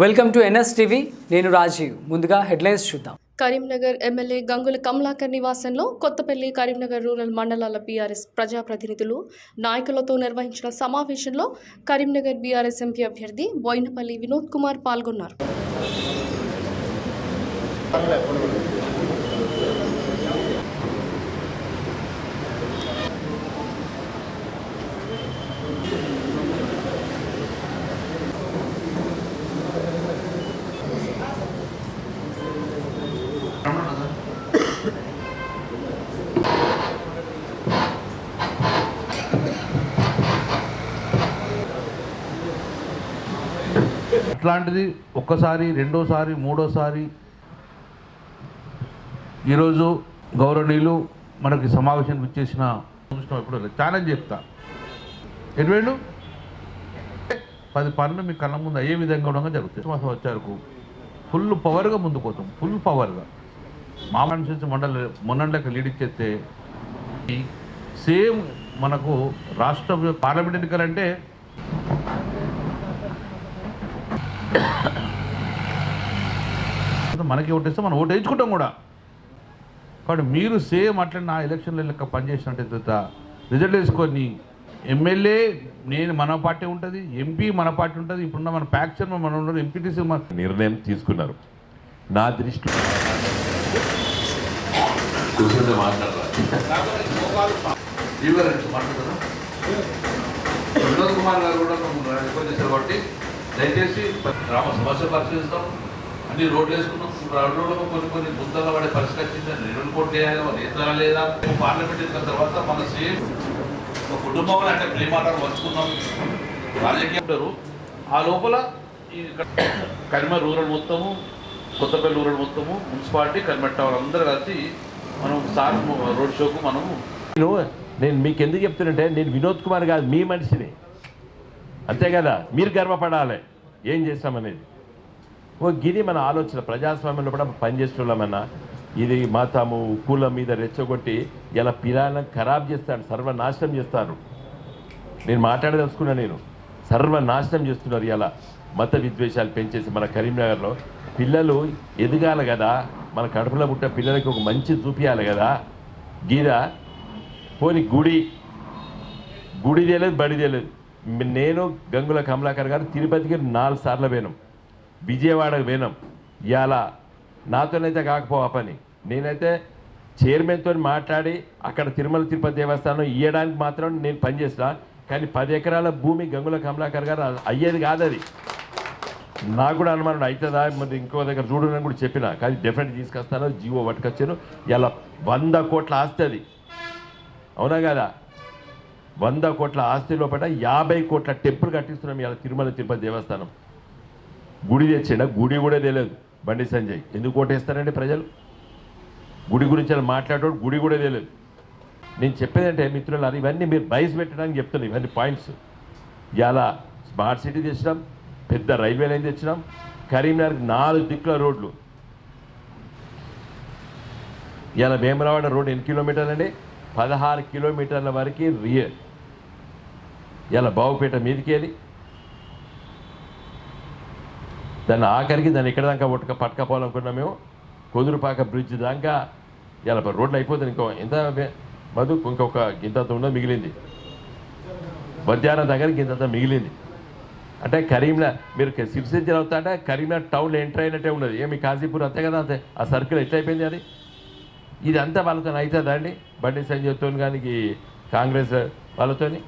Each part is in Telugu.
వెల్కమ్ టు ఎన్ఎస్ టీవీ నేను రాజీవ్. ముందుగా హెడ్లైన్స్ చూద్దాం. కరీంనగర్ ఎమ్మెల్యే గంగుల కమలాకర్ నివాసంలో కొత్తపల్లి కరీంనగర్ రూరల్ మండలాల బీఆర్ఎస్ ప్రజాప్రతినిధులు నాయకులతో నిర్వహించిన సమావేశంలో కరీంనగర్ బీఆర్ఎస్ ఎంపీ అభ్యర్థి బోయినపల్లి వినోద్ కుమార్ పాల్గొన్నారు. అట్లాంటిది ఒక్కసారి రెండోసారి మూడోసారి. ఈరోజు గౌరవనీయులు మనకి సమావేశానికి వచ్చేసిన చూసిన ఎప్పుడు ఛాలెంజ్ చెప్తా. ఎటువేళ్ళు? పది పనులు మీ కళ్ళ ముందు అయ్యే విధంగా ఉండగా జరుగుతుంది మాసం వచ్చారు ఫుల్ పవర్గా ముందుకు పోతాం. ఫుల్ పవర్గా. మా మనిషి మండలి మొన్నట్లకి లీడ్ ఇచ్చేస్తే సేమ్ మనకు రాష్ట్ర పార్లమెంట్ ఎన్నికలంటే మనకి ఓటేస్తే మనం ఓటు వేయించుకుంటాం కూడా. కాబట్టి మీరు సేమ్ అట్లా నా ఎలక్షన్ల లెక్క పనిచేసినట్టు రిజల్ట్ వేసుకొని ఎమ్మెల్యే నేను మన పార్టీ ఉంటుంది ఎంపీ మన పార్టీ ఉంటుంది ఇప్పుడున్న మన ప్యాక్చర్ మనం ఉండదు ఎంపీటీసీ మన నిర్ణయం తీసుకున్నారు. నా దృష్టి వినోద్ కుమార్ గారు కూడా రిక్వెస్ట్ చేశారు కాబట్టి దయచేసి గ్రామ సమస్య పరిశీలిస్తాం అన్ని రోడ్లు వేసుకున్నాం. ఇప్పుడు కొన్ని కొన్ని ముద్దలు పడే పరిస్థితి వచ్చింది రెండు కోట్లు వేయాలి వాళ్ళు లేదా? పార్లమెంట్ ఇచ్చిన తర్వాత మన సేమ్ ఒక కుటుంబం అంటే ప్రేమాటాలు పంచుకున్నాం రాజకీయ ఆ లోపల ఈ కరిమ రూరల్ మొత్తము కొత్తపల్లి రూరల్ మొత్తము మున్సిపాలిటీ కరిమెట్ట వాళ్ళందరూ కలిసి మనం సార్ రోడ్ షోకు మనము నేను నేను మీకు ఎందుకు చెప్తున్నంటే నేను వినోద్ కుమార్ కాదు మీ మనిషిని. అంతే కదా? మీరు గర్వపడాలి. ఏం చేస్తామనేది? ఓ గిది మన ఆలోచన ప్రజాస్వామ్యంలో కూడా పనిచేస్తున్నామన్నా. ఇది మతము కులం మీద రెచ్చగొట్టి ఇలా పిల్లలను ఖరాబ్ చేస్తాడు సర్వనాశనం చేస్తారు. నేను మాట్లాడదలుచుకున్నా నేను. సర్వనాశనం చేస్తున్నారు ఇలా మత విద్వేషాలు పెంచేసి మన కరీంనగర్లో. పిల్లలు ఎదగాలి కదా. మన కడుపులో పుట్ట పిల్లలకి ఒక మంచి చూపించాలి కదా. గీద పోని గుడి. గుడి తెలియదు బడి తెలియదు నేను గంగుల కమలాకర్ గారు తిరుపతికి నాలుగు సార్లు పోయినాం. విజయవాడకు పోయినాం ఇవాళ నాతోనైతే కాకపోవా పని. నేనైతే చైర్మన్తో మాట్లాడి అక్కడ తిరుమల తిరుపతి దేవస్థానం ఇవ్వడానికి మాత్రం నేను పనిచేసిన కానీ పది ఎకరాల భూమి గంగుల కమలాకర్ గారు అయ్యేది కాదు అది నాకు కూడా అనుమానం అవుతుందా మరి ఇంకో దగ్గర చూడని కూడా చెప్పిన. కానీ డెఫినెట్ తీసుకొస్తాను. జీవో పట్టుకొచ్చాను ఇలా వంద కోట్ల ఆస్తి అది. అవునా కదా? వంద కోట్ల ఆస్తి లోపల యాభై కోట్ల టెంపుల్ కట్టిస్తున్నాం ఇలా తిరుమల తిరుపతి దేవస్థానం. గుడి తెచ్చిండ? గుడి కూడా తెలియదు. బండి సంజయ్. ఎందుకు ఓటేస్తారండి ప్రజలు? గుడి గురించి అలా మాట్లాడేవాడు గుడి కూడా తెలియదు. నేను చెప్పేదంటే మిత్రులారు ఇవన్నీ మీరు బయస్ పెట్టడానికి చెప్తున్నాను ఇవన్నీ పాయింట్స్. ఇలా స్మార్ట్ సిటీ తెచ్చినాం పెద్ద రైల్వే లైన్ తెచ్చినాం కరీంనగర్కి నాలుగు దిక్కుల రోడ్లు. ఇలా వేమరావాడ రోడ్ ఎన్ని కిలోమీటర్లు అండి పదహారు కిలోమీటర్ల వరకు రియర్ ఇలా బావుపేట మీదకి వెళ్ళి దాన్ని ఆఖరికి దాన్ని ఇక్కడ దాకా పట్టుక పట్టుకపోవాలనుకున్నా మేము. కొదురుపాక బ్రిడ్జ్ దాకా ఇలా రోడ్లు అయిపోతుంది ఇంకో ఎంత మధు ఇంకొక గింతంత ఉన్నది మిగిలింది. మధ్యాహ్నం దగ్గర గింతంత మిగిలింది. అంటే కరీంనగర్ మీరు సిరిసిల్ల అవుతా అంటే కరీంనగర్ టౌన్లో ఎంటర్ అయినట్టే ఉన్నది. ఏమి కాజీపూర్ అంతే కదా అంతే. ఆ సర్కిల్ ఎట్లయిపోయింది అది? ఇది అంతా వాళ్ళతో అవుతుందా అండి? బండి సంజయ్తో కానీ కాంగ్రెస్ వాళ్ళతోని?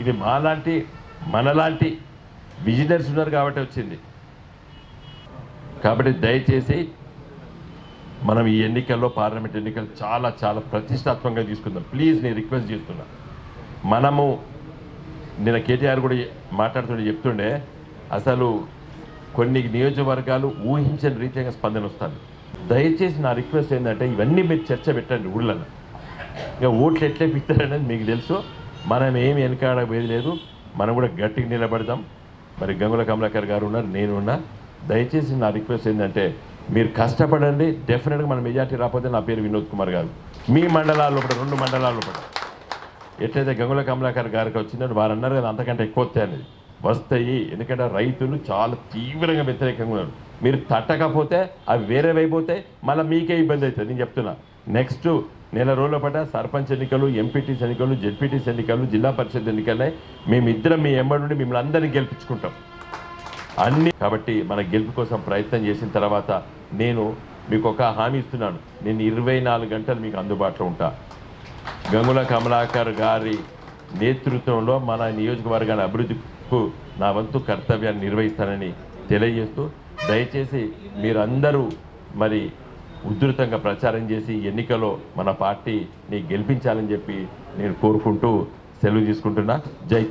ఇది మాలాంటి మనలాంటి విజినర్స్ ఉన్నారు కాబట్టి వచ్చింది. కాబట్టి దయచేసి మనం ఈ ఎన్నికల్లో పార్లమెంట్ ఎన్నికలు చాలా చాలా ప్రతిష్టాత్మకంగా తీసుకుందాం. ప్లీజ్ నేను రిక్వెస్ట్ చేస్తున్నా. మనము నిన్న కేటీఆర్ కూడా మాట్లాడుతుండే చెప్తుండే అసలు కొన్ని నియోజకవర్గాలు ఊహించని రీతిగా స్పందన వస్తుంది. దయచేసి నా రిక్వెస్ట్ ఏంటంటే ఇవన్నీ మీరు చర్చ పెట్టండి ఊళ్ళలో ఇంకా ఓట్లు ఎట్లే పెట్టారనేది మీకు తెలుసు. మనం ఏమి వెనకాడబోయేది లేదు. మనం కూడా గట్టిగా నిలబడదాం. మరి గంగుల కమలాకర్ గారు ఉన్నారు నేను ఉన్నా. దయచేసి నా రిక్వెస్ట్ ఏంటంటే మీరు కష్టపడండి డెఫినెట్గా మన మెజార్టీ రాకపోతే నా పేరు వినోద్ కుమార్ గారు. మీ మండలాల లోపల రెండు మండలాల లోపల. ఎట్లయితే గంగుల కమలాకర్ గారికి వచ్చిందంటే వారు అన్నారు కదా అంతకంటే ఎక్కువ వస్తాయి అనేది. వస్తాయి ఎందుకంటే రైతులు చాలా తీవ్రంగా వ్యతిరేకంగా ఉన్నారు. మీరు తట్టకపోతే అవి వేరే అయిపోతాయి మళ్ళీ మీకే ఇబ్బంది అవుతుంది. నేను చెప్తున్నా నెక్స్ట్ నెల రోజుల పాట సర్పంచ్ ఎన్నికలు ఎంపీటీస్ ఎన్నికలు జెడ్పీటీస్ ఎన్నికలు జిల్లా పరిషత్ ఎన్నికలే మేమిద్దరం మీ ఎంబడి నుండి మిమ్మల్ని అందరినీ గెలిపించుకుంటాం. అన్ని కాబట్టి మన గెలుపు కోసం ప్రయత్నం చేసిన తర్వాత నేను మీకు ఒక హామీ ఇస్తున్నాను. నేను ఇరవై నాలుగు గంటలు మీకు అందుబాటులో ఉంటా. గంగుల కమలాకర్ గారి నేతృత్వంలో మన నియోజకవర్గాల అభివృద్ధికు నా వంతు కర్తవ్యాన్ని నిర్వహిస్తానని తెలియజేస్తూ దయచేసి మీరందరూ మరి ఉధృతంగా ప్రచారం చేసి ఎన్నికలో మన పార్టీని గెలిపించాలని చెప్పి నేను కోరుకుంటూ సెలవు తీసుకుంటున్నా. జై